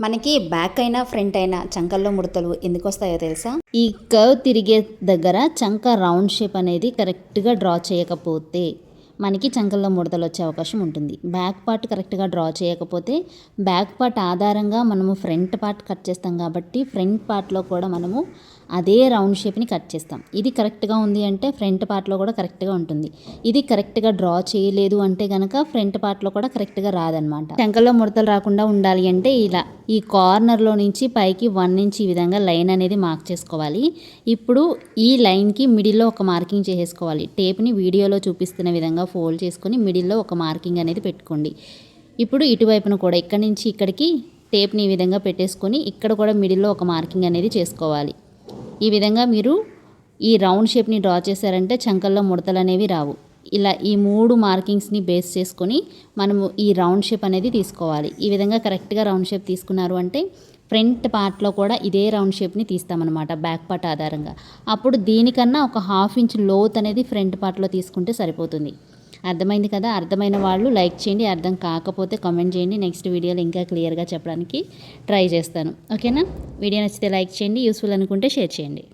మనకి బ్యాక్ అయినా ఫ్రంట్ అయినా చంకల్లో ముడతలు ఎందుకు వస్తాయో తెలుసా? ఈ కర్వ్ తిరిగే దగ్గర చంక రౌండ్ షేప్ అనేది కరెక్ట్గా డ్రా చేయకపోతే మనకి చంకల్లో ముడతలు వచ్చే అవకాశం ఉంటుంది. బ్యాక్ పార్ట్ కరెక్ట్గా డ్రా చేయకపోతే బ్యాక్ పార్ట్ ఆధారంగా మనము ఫ్రంట్ పార్ట్ కట్ చేస్తాం కాబట్టి ఫ్రంట్ పార్ట్లో కూడా మనము అదే రౌండ్ షేప్ని కట్ చేస్తాం. ఇది కరెక్ట్గా ఉంది అంటే ఫ్రంట్ పార్ట్లో కూడా కరెక్ట్గా ఉంటుంది. ఇది కరెక్ట్గా డ్రా చేయలేదు అంటే కనుక ఫ్రంట్ పార్ట్లో కూడా కరెక్ట్గా రాదనమాట టెంకల్లో ముడతలు రాకుండా ఉండాలి అంటే ఇలా. ఈ కార్నర్లో నుంచి పైకి వన్ ఇంచ్ ఈ విధంగా లైన్ అనేది మార్క్ చేసుకోవాలి. ఇప్పుడు ఈ లైన్కి మిడిల్లో ఒక మార్కింగ్ చేసేసుకోవాలి. టేప్ని వీడియోలో చూపిస్తున్న విధంగా ఫోల్డ్ చేసుకొని మిడిల్లో ఒక మార్కింగ్ అనేది పెట్టుకోండి. ఇప్పుడు ఇటువైపున కూడా ఇక్కడి నుంచి ఇక్కడికి టేప్ని ఈ విధంగా పెట్టేసుకొని ఇక్కడ కూడా మిడిల్లో ఒక మార్కింగ్ అనేది చేసుకోవాలి. ఈ విధంగా మీరు ఈ రౌండ్ షేప్ని డ్రా చేశారంటే చంకల్లో ముడతలు అనేవి రావు. ఇలా ఈ మూడు మార్కింగ్స్ని బేస్ చేసుకొని మనము ఈ రౌండ్ షేప్ అనేది తీసుకోవాలి. ఈ విధంగా కరెక్ట్గా రౌండ్ షేప్ తీసుకున్నారు అంటే ఫ్రంట్ పార్ట్లో కూడా ఇదే రౌండ్ షేప్ని తీస్తామన్నమాట బ్యాక్ పార్ట్ ఆధారంగా. అప్పుడు దీనికన్నా ఒక హాఫ్ ఇంచ్ లోత్ అనేది ఫ్రంట్ పార్ట్లో తీసుకుంటే సరిపోతుంది. అర్థమైంది కదా? అర్థమైన వాళ్ళు లైక్ చేయండి అర్థం కాకపోతే కామెంట్ చేయండి. నెక్స్ట్ వీడియోలో ఇంకా క్లియర్గా చెప్పడానికి ట్రై చేస్తాను. ఓకేనా? వీడియో నచ్చితే లైక్ చేయండి యూస్ఫుల్ అనుకుంటే షేర్ చేయండి.